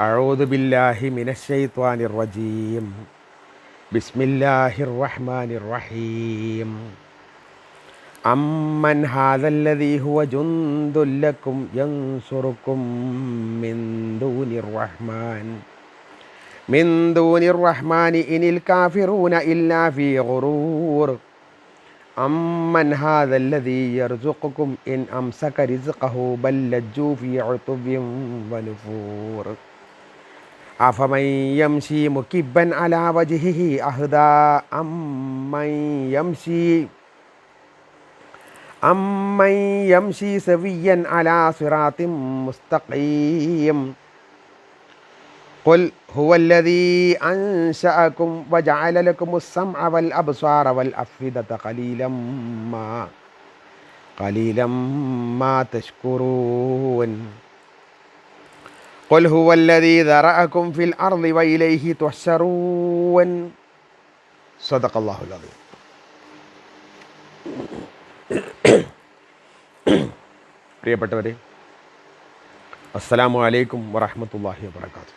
أعوذ بالله من الشيطان الرجيم بسم الله الرحمن الرحيم أمن هذا الذي هو جند لكم ينصركم من دون الرحمن من دون الرحمن إن الكافرون إلا في غرور أمن هذا الذي يرزقكم إن أمسك رزقه بل لجوا في عتب ونفور أفمن يمشي مكبا على وجهه أهدى أمن يمشي؟ أمن يمشي سويا على صراط مستقيم. قل هو الذي أنشأكم وجعل لكم السمع والأبصار والأفئدة قليلا ما قليلا ما تشكرون. قل هو الذي ذرأكم في الأرض وإليه تحشرون صدق الله العظيم പ്രിയപ്പെട്ടവരെ അസ്സലാമു അലൈക്കും വറഹമത്തല്ലാഹി വാത്തു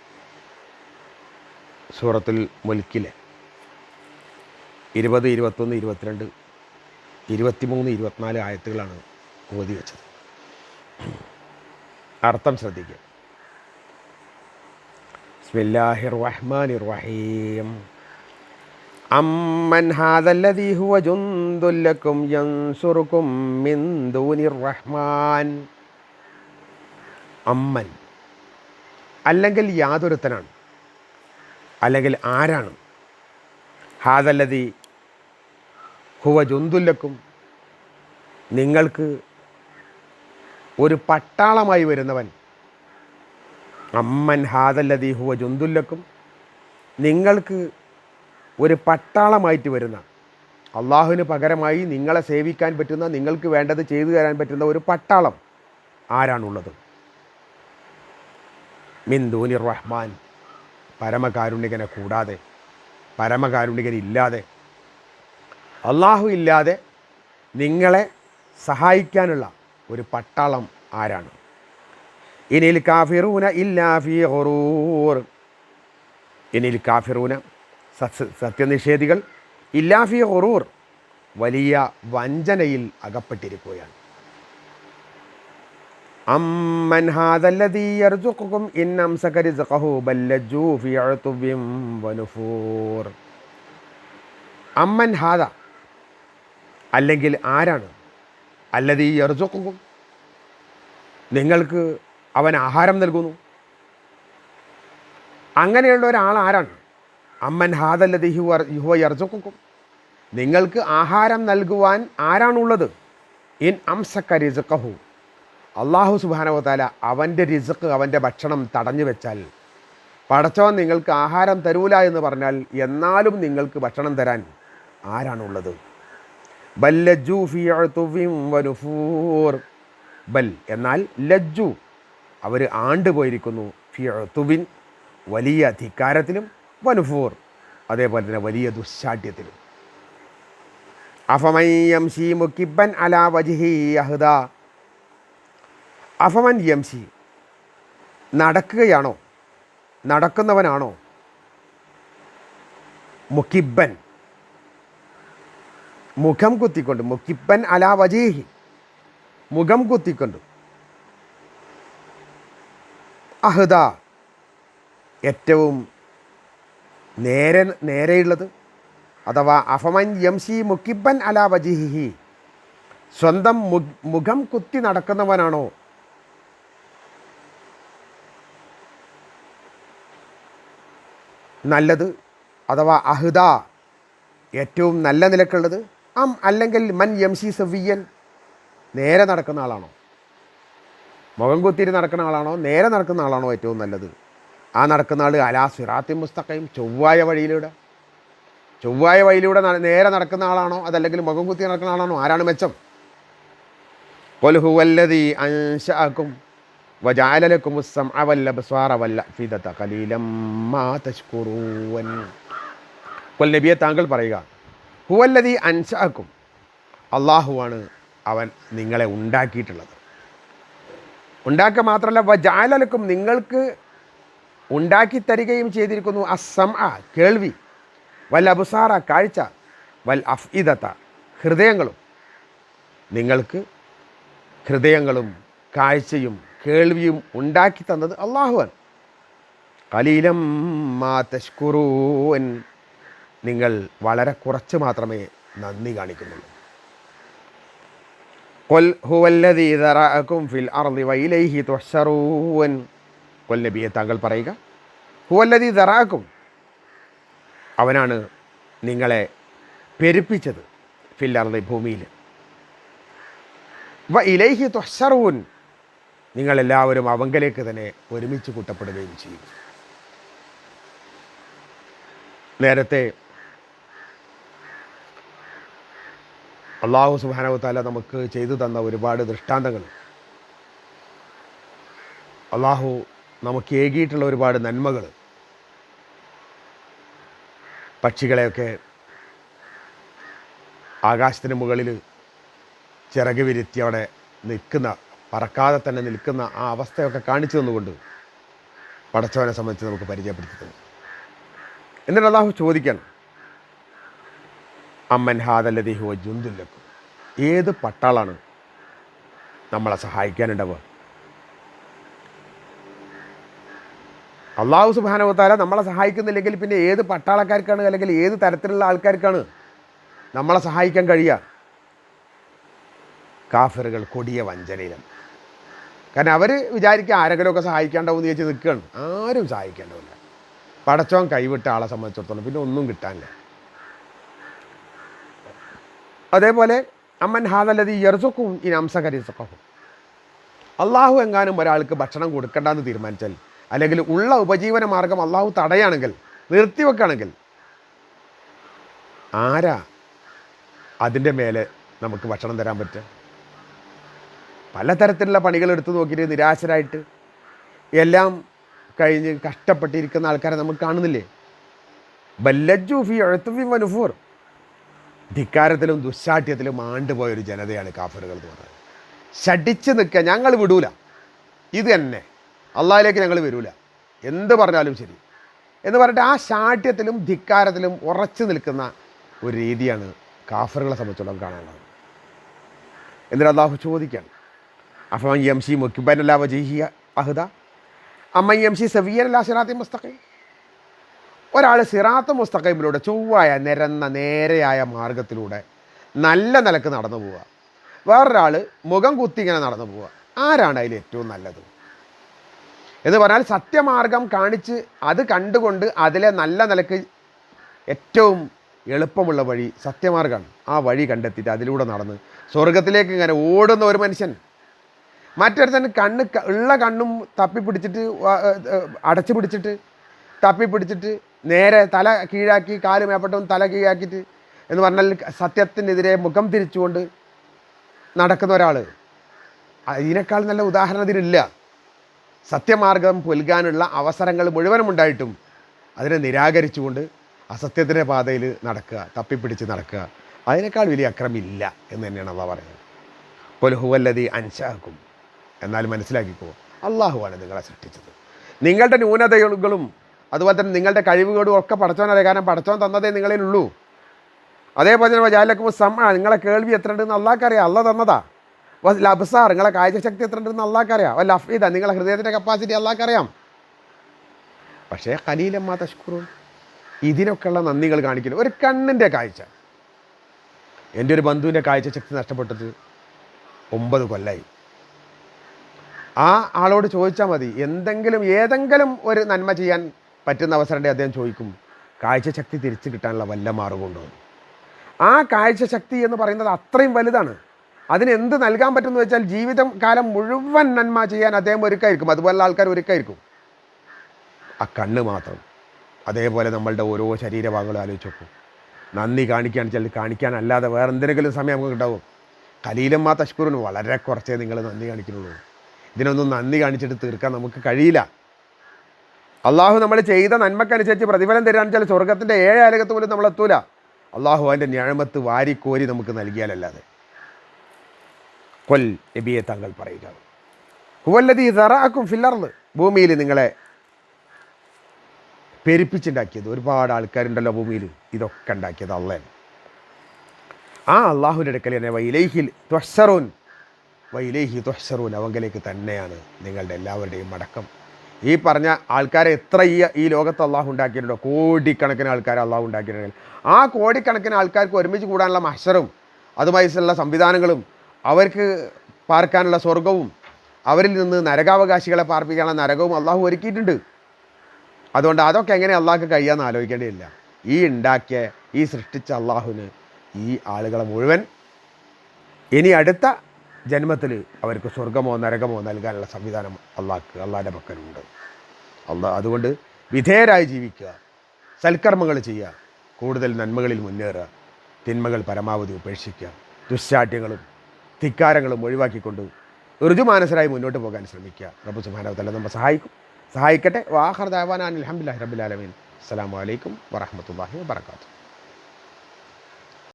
സൂറത്തുൽ മുൽക്കിലെ ഇരുപത് ഇരുപത്തൊന്ന് ഇരുപത്തിരണ്ട് ഇരുപത്തിമൂന്ന് ഇരുപത്തിനാല് ആയത്തുകളാണ് ഓതി വെച്ചത് അർത്ഥം ശ്രദ്ധിക്കുക ബിസ്മില്ലാഹിർ റഹ്മാനിർ റഹീം അമ്മൻ ഹാദല്ലദീ ഹുവ ജുന്ദുൽ ലക്കും യൻസുറുക്കും മിൻ ദൂനിർ റഹ്മാൻ അമ്മൻ അല്ലെങ്കിൽ യാതൊരുത്തനാണ് അല്ലെങ്കിൽ ആരാണ്? ഹാദല്ലതി ഹുവ ജുന്തുല്ലക്കും നിങ്ങൾക്ക് ഒരു പട്ടാളമായി വരുന്നവൻ അമ്മൻ ഹാദല്ലതി ഹുവ ജുന്തുല്ലക്കും നിങ്ങൾക്ക് ഒരു പട്ടാളമായിട്ട് വരുന്ന അള്ളാഹുവിന് പകരമായി നിങ്ങളെ സേവിക്കാൻ പറ്റുന്ന നിങ്ങൾക്ക് വേണ്ടത് ചെയ്തു തരാൻ പറ്റുന്ന ഒരു പട്ടാളം ആരാണുള്ളത്? മിന്ദൂനി റഹ്മാൻ. പരമകാരുണികനെ കൂടാതെ പരമകാരുണികനില്ലാതെ അള്ളാഹു ഇല്ലാതെ നിങ്ങളെ സഹായിക്കാനുള്ള ഒരു പട്ടാളം ആരാണ്? ഇനിൽ കാഫിറൂന ഇല്ലാഫി ഹൊറൂർ ഇനിൽ കാഫിറൂന സത്യനിഷേധികൾ ഇല്ലാഫി ഹൊറൂർ വലിയ വഞ്ചനയിൽ അകപ്പെട്ടിരിക്കുകയാണ്. അമ്മൻ ഹാദല്ലദീ ഹാദ അല്ലെങ്കിൽ ആരാണ്? അല്ലതീ അർജുക്കും നിങ്ങൾക്ക് അവൻ ആഹാരം നൽകുന്നു. അങ്ങനെയുള്ള ഒരാൾ ആരാണ്? അമ്മൻ ഹാദല്ലതി ഹുവ ഹുവ നിങ്ങൾക്ക് ആഹാരം നൽകുവാൻ ആരാണുള്ളത്? ഇൻ അംസക്ക റിസക്കഹു അള്ളാഹു സുബാനവത്താല അവന്റെ റിസക്ക് അവന്റെ ഭക്ഷണം തടഞ്ഞു വെച്ചാൽ പടച്ചവൻ നിങ്ങൾക്ക് ആഹാരം തരൂല എന്ന് പറഞ്ഞാൽ എന്നാലും നിങ്ങൾക്ക് ഭക്ഷണം തരാൻ ആരാണുള്ളത്? ബൽ ലജ്ജു ഫി അഅ്തുവിൻ വനുഫൂർ ബൽ എന്നാൽ ലജ്ജു അവർ ആണ്ടുപോയിരിക്കുന്നു. ഫി അഅ്തുവിൻ വലിയ ധിക്കാരത്തിലും വനുഫൂർ അതേപോലെ തന്നെ വലിയ ദുശാഠ്യത്തിലും. അഫമയ്യം ഷീ മുക്കിബൻ അലാ വജിഹി അഹ്ദ. അഫമൻ യംശി നടക്കുകയാണോ? നടക്കുന്നവനാണോ? മുക്കിബൻ. മുഖം കുത്തിക്കൊണ്ട് മുക്കിബൻ അലാ വജീഹി. മുഖം കുത്തിക്കൊണ്ട് അഹ്ദ. ഏറ്റവും നേരെ നേരെയുള്ളത് അഥവാ അഫമൻ യംസി മുക്കിബൻ അല വജിഹിഹി. സ്വന്തം മുഖം കുത്തി നടക്കുന്നവനാണോ? നല്ലത് അഥവാ അഹ്ദ. ഏറ്റവും നല്ല നിലക്കുള്ളത് അം അല്ലെങ്കിൽ മൻ യംസി സവിയൻ നേരെ നടക്കുന്ന ആളാണോ? മുഖം കുത്തിരി നടക്കുന്ന ആളാണോ? നേരെ നടക്കുന്ന ആളാണോ ഏറ്റവും നല്ലത്? ആ നടക്കുന്ന ആൾ അലാ സിറാത്തി മുസ്തഖയും ചൊവ്വായ വഴിയിലൂടെ. ചൊവ്വായ വഴിയിലൂടെ നേരെ നടക്കുന്ന ആളാണോ? അതല്ലെങ്കിൽ മുഖം കുത്തി നടക്കുന്ന ആളാണോ? ആരാണ് മെച്ചം? കൊൽഹുവല്ലതി അൻഷാക്കും വജാലലക്കും അവല്ല ബസ്വാറ ഫിദത്ത കലീലം തഷ്കുറൂവൻ കൊൽ നബിയെ താങ്കൾ പറയുക ഹുവല്ലതി അൻഷാക്കും അള്ളാഹുവാണ് അവൻ നിങ്ങളെ ഉണ്ടാക്കിയിട്ടുള്ളത്. ഉണ്ടാക്കുക മാത്രമല്ല വജാലലക്കും നിങ്ങൾക്ക് ഉണ്ടാക്കി തരികയും ചെയ്തിരിക്കുന്നു. അസം ആ കേൾവി. വൽ അബുസാറ കാഴ്ച. വൽ അഫ്ഇദത്ത ഹൃദയങ്ങളും. നിങ്ങൾക്ക് ഹൃദയങ്ങളും കാഴ്ചയും കേൾവിയും ഉണ്ടാക്കി തന്നത് അള്ളാഹുവാൻ കലീലം മാ തഷ്കുറൂൻ നിങ്ങൾ വളരെ കുറച്ച് മാത്രമേ നന്ദി കാണിക്കുന്നുള്ളൂ. കൊൽ ഫിൽ നബിയെ താങ്കൾ പറയുക. ഹുവല്ലതി ദറാക്കും അവനാണ് നിങ്ങളെ പെരുപ്പിച്ചത് ഫിൽ അർദി ഭൂമിയിൽ. വ ഇലൈഹി തുഹ്ശറൂൻ. നിങ്ങളെല്ലാവരും അവങ്കലേക്ക് തന്നെ ഒരുമിച്ച് കൂട്ടപ്പെടുകയും ചെയ്യും. നേരത്തെ അള്ളാഹു സുബാനവത്താല താല നമുക്ക് ചെയ്തു തന്ന ഒരുപാട് ദൃഷ്ടാന്തങ്ങൾ. അള്ളാഹു നമുക്ക് ഏകിയിട്ടുള്ള ഒരുപാട് നന്മകൾ. പക്ഷികളെയൊക്കെ ആകാശത്തിന് മുകളിൽ ചിറക് വിരുത്തി അവിടെ നിൽക്കുന്ന പറക്കാതെ തന്നെ നിൽക്കുന്ന ആ അവസ്ഥയൊക്കെ കാണിച്ചു തന്നുകൊണ്ട് പടച്ചവനെ സംബന്ധിച്ച് നമുക്ക് പരിചയപ്പെടുത്തി തന്നു എന്നിട്ട് അള്ളാഹു ചോദിക്കണം അമ്മൻ ഹാദല്ലതി ഹുവ ജുന്തുല്ലക്കും ഏത് പട്ടാളാണ് നമ്മളെ സഹായിക്കാനുണ്ടാവുക? അള്ളാഹു സുബാനവത്താല നമ്മളെ സഹായിക്കുന്നില്ലെങ്കിൽ പിന്നെ ഏത് പട്ടാളക്കാർക്കാണ് അല്ലെങ്കിൽ ഏത് തരത്തിലുള്ള ആൾക്കാർക്കാണ് നമ്മളെ സഹായിക്കാൻ കഴിയുക? കാഫറുകൾ കൊടിയ വഞ്ചനയിലാണ്. കാരണം അവർ വിചാരിക്കുക ആരെങ്കിലുമൊക്കെ സഹായിക്കാണ്ടാവും എന്ന് ചോദിച്ച് നിൽക്കുകയാണ്. ആരും സഹായിക്കേണ്ടതില്ല. പടച്ചോൻ കൈവിട്ട ആളെ സംബന്ധിച്ചിടത്തോളം പിന്നെ ഒന്നും കിട്ടാനില്ല. അതേപോലെ അമ്മൻ ഹാദല്ലതി യർസുക്കും ഈ നംസകരിസുക്കും അള്ളാഹു എങ്ങാനും ഒരാൾക്ക് ഭക്ഷണം കൊടുക്കണ്ടെന്ന് തീരുമാനിച്ചാൽ അല്ലെങ്കിൽ ഉള്ള ഉപജീവന മാർഗം അള്ളാഹു തടയാണെങ്കിൽ നിർത്തിവെക്കുകയാണെങ്കിൽ ആരാ അതിന്റെ മേലെ നമുക്ക് ഭക്ഷണം തരാൻ പറ്റുക? പലതരത്തിലുള്ള പണികൾ എടുത്തു നോക്കിയിട്ട് നിരാശരായിട്ട് എല്ലാം കഴിഞ്ഞ് കഷ്ടപ്പെട്ടിരിക്കുന്ന ആൾക്കാരെ നമുക്ക് കാണുന്നില്ലേ? ബല്ലജു ഫി എഴുത്തുഫി വനുഫൂർ ധിക്കാരത്തിലും ദുശാഠ്യത്തിലും ആണ്ടുപോയൊരു ജനതയാണ് കാഫറുകൾ എന്ന് പറയുന്നത്. ഷടിച്ച് നിൽക്കുക ഞങ്ങൾ വിടൂല. ഇത് തന്നെ. അള്ളാഹിലേക്ക് ഞങ്ങൾ വരൂല. എന്ത് പറഞ്ഞാലും ശരി. എന്ന് പറഞ്ഞിട്ട് ആ ശാഠ്യത്തിലും ധിക്കാരത്തിലും ഉറച്ചു നിൽക്കുന്ന ഒരു രീതിയാണ് കാഫറുകളെ സംബന്ധിച്ചോളം കാണാനുള്ളത്. എന്നിട്ട് അള്ളാഹു ചോദിക്കുകയാണ്. അപ്പം എം സി മുക്കിബൻ അല്ലാ വജീഹിയ അഹുദ? അമ്മ എം സി സവിയൻ അല്ലാ സിറാത്തി മുസ്തഖീം. ഒരാൾ സിറാത്ത് മുസ്തഖൈമിലൂടെ ചൊവ്വായ നിരന്ന നേരെയായ മാർഗത്തിലൂടെ നല്ല നിലയ്ക്ക് നടന്നു പോവുക. വേറൊരാൾ മുഖം കുത്തി ഇങ്ങനെ നടന്നു പോവുക. ആരാണ് അതിൽ ഏറ്റവും നല്ലത്? എന്ന് പറഞ്ഞാൽ സത്യമാർഗം കാണിച്ച് അത് കണ്ടുകൊണ്ട് അതിലെ നല്ല നിലയ്ക്ക് ഏറ്റവും എളുപ്പമുള്ള വഴി സത്യമാർഗമാണ്. ആ വഴി കണ്ടെത്തിയിട്ട് അതിലൂടെ നടന്ന് സ്വർഗത്തിലേക്ക് ഇങ്ങനെ ഓടുന്ന ഒരു മനുഷ്യൻ. മറ്റൊരുത്തൻ കണ്ണ് ഉള്ള കണ്ണും തപ്പി പിടിച്ചിട്ട് അടച്ചു പിടിച്ചിട്ട് തപ്പി പിടിച്ചിട്ട് നേരെ തല കീഴാക്കി കാൽ മേപ്പട്ടും തല കീഴാക്കിയിട്ട് എന്ന് പറഞ്ഞാൽ സത്യത്തിനെതിരെ മുഖം തിരിച്ചുകൊണ്ട് നടക്കുന്ന ഒരാൾ ഇതിനേക്കാൾ നല്ല ഉദാഹരണം ഇതിനില്ല സത്യമാർഗം പുൽകാനുള്ള അവസരങ്ങൾ മുഴുവനും ഉണ്ടായിട്ടും അതിനെ നിരാകരിച്ചുകൊണ്ട് അസത്യത്തിന്റെ പാതയിൽ നടക്കുക തപ്പിപ്പിടിച്ച് നടക്കുക. അതിനേക്കാൾ വലിയ അക്രമില്ല എന്ന് തന്നെയാണ് അള്ളാഹ് പറയുന്നത്. പൊലുഹുവല്ലതി അൻഷാക്കും എന്നാൽ മനസ്സിലാക്കിക്കോ അള്ളാഹുവാണ് നിങ്ങളെ സൃഷ്ടിച്ചത്. നിങ്ങളുടെ ന്യൂനതകളും അതുപോലെ തന്നെ നിങ്ങളുടെ കഴിവുകളും ഒക്കെ പടച്ചോനറിയ കാരണം പടച്ചോൻ തന്നതേ നിങ്ങളിലുള്ളൂ. അതേപോലെ തന്നെ ജാലക്കുമ്പോൾ സമ നിങ്ങളെ കേൾവി എത്ര ഉണ്ടെന്ന് അള്ളാഹ്ക്കറിയാം. അല്ല തന്നതാ. ലബ്സാർ നിങ്ങളെ കാഴ്ചശക്തി എത്ര ഉണ്ടെന്ന് അള്ളാഹ്ക്കറിയാം. അല്ല അഫീദ നിങ്ങളെ ഹൃദയത്തിന്റെ കപ്പാസിറ്റി അള്ളാഹ്ക്കറിയാം. പക്ഷേ കലീലമ്മ തഷ്കുറു ഇതിനൊക്കെയുള്ള നന്ദികൾ കാണിക്കുന്നു. ഒരു കണ്ണിന്റെ കാഴ്ച. എന്റെ ഒരു ബന്ധുവിന്റെ കാഴ്ചശക്തി നഷ്ടപ്പെട്ടത് ഒമ്പത് കൊല്ലായി. ആ ആളോട് ചോദിച്ചാൽ മതി എന്തെങ്കിലും ഏതെങ്കിലും ഒരു നന്മ ചെയ്യാൻ പറ്റുന്ന അവസരമുണ്ടെങ്കിൽ അദ്ദേഹം ചോദിക്കും കാഴ്ചശക്തി തിരിച്ചു കിട്ടാനുള്ള വല്ല മാർഗമുണ്ടോ? ആ കാഴ്ചശക്തി എന്ന് പറയുന്നത് അത്രയും വലുതാണ്. അതിന് എന്ത് നൽകാൻ പറ്റുമെന്ന് വെച്ചാൽ ജീവിതം കാലം മുഴുവൻ നന്മ ചെയ്യാൻ അദ്ദേഹം ഒരുക്കായിരിക്കും. അതുപോലെ ആൾക്കാർ ഒരുക്കായിരിക്കും. ആ കണ്ണ് മാത്രം. അതേപോലെ നമ്മളുടെ ഓരോ ശരീരഭാഗങ്ങളും ആലോചിച്ച് നോക്കും. നന്ദി കാണിക്കുകയാണെന്ന് വെച്ചാൽ കാണിക്കാനല്ലാതെ വേറെ എന്തെങ്കിലും സമയം നമുക്ക് ഉണ്ടാവും കലീലമ്മ തഷ്കൂറിന് വളരെ കുറച്ചേ നിങ്ങൾ നന്ദി കാണിക്കുന്നുള്ളൂ. ഇതിനൊന്നും നന്ദി കാണിച്ചിട്ട് തീർക്കാൻ നമുക്ക് കഴിയില്ല. അള്ളാഹു നമ്മൾ ചെയ്ത നന്മക്കനുസരിച്ച് പ്രതിഫലം തരാന്ന് വെച്ചാൽ സ്വർഗത്തിന്റെ ഏഴ് അലകത്ത് പോലും നമ്മൾ എത്തൂല. അള്ളാഹു അതിന്റെ ഞാമത്ത് വാരിക്കോരി നമുക്ക് നൽകിയാലല്ലാതെ. കൊൽ നബിയെ താങ്കൾ പറയുക. ഹുവല്ലതി സറാക്കും ഫില്ലർന്ന് ഭൂമിയിൽ നിങ്ങളെ പെരുപ്പിച്ചുണ്ടാക്കിയത്. ഒരുപാട് ആൾക്കാരുണ്ടല്ലോ ഭൂമിയിൽ ഇതൊക്കെ ഉണ്ടാക്കിയത് അള്ളയാണ് ആ അള്ളാഹുവിന്റെ അടുക്കൽ തന്നെ വൈലേഹിൽ ത്വസറൂൻ വൈലേഹി ത്വസറൂൻ അവങ്കലേക്ക് തന്നെയാണ് നിങ്ങളുടെ എല്ലാവരുടെയും മടക്കം. ഈ പറഞ്ഞ ആൾക്കാരെ എത്ര ഈ ഈ ലോകത്ത് അള്ളാഹു ഉണ്ടാക്കിയിട്ടുണ്ടോ. കോടിക്കണക്കിന് ആൾക്കാരെ അള്ളാഹു ഉണ്ടാക്കിയിട്ടുണ്ടെങ്കിൽ ആ കോടിക്കണക്കിന് ആൾക്കാർക്ക് ഒരുമിച്ച് കൂടാനുള്ള മഷറും അതുമായിട്ടുള്ള സംവിധാനങ്ങളും അവർക്ക് പാർക്കാനുള്ള സ്വർഗവും അവരിൽ നിന്ന് നരകാവകാശികളെ പാർപ്പിക്കാനുള്ള നരകവും അള്ളാഹു ഒരുക്കിയിട്ടുണ്ട്. അതുകൊണ്ട് അതൊക്കെ എങ്ങനെ അള്ളാഹ്ക്ക് കഴിയാമെന്ന് ആലോചിക്കേണ്ടതില്ല. ഈ ഉണ്ടാക്കിയ ഈ സൃഷ്ടിച്ച അള്ളാഹുവിന് ഈ ആളുകളെ മുഴുവൻ. ഇനി അടുത്ത ജന്മത്തിൽ അവർക്ക് സ്വർഗമോ നരകമോ നൽകാനുള്ള സംവിധാനം അള്ളാഹ്ക്ക് അള്ളാഹിന്റെ പക്കലുണ്ട്. അള്ളാഹ് അതുകൊണ്ട് വിധേയരായി ജീവിക്കുക സൽക്കർമ്മങ്ങൾ ചെയ്യുക കൂടുതൽ നന്മകളിൽ മുന്നേറുക തിന്മകൾ പരമാവധി ഉപേക്ഷിക്കുക ദുശ്ചാട്യങ്ങളും ധിക്കാരങ്ങളും ഒഴിവാക്കിക്കൊണ്ട് ഋജുമാനസരായി മുന്നോട്ട് പോകാൻ ശ്രമിക്കുക. റബ്ബു സുബാനവത്തല്ല നമ്മെ സഹായിക്കും. സഹായിക്കട്ടെ. വാഹർ ദാവാൻ അലഹമുല്ലാ റബ്ബുലാലമീൻ അസ്സാം വലൈക്കും വറഹമത്തല്ലാഹി വാത്തു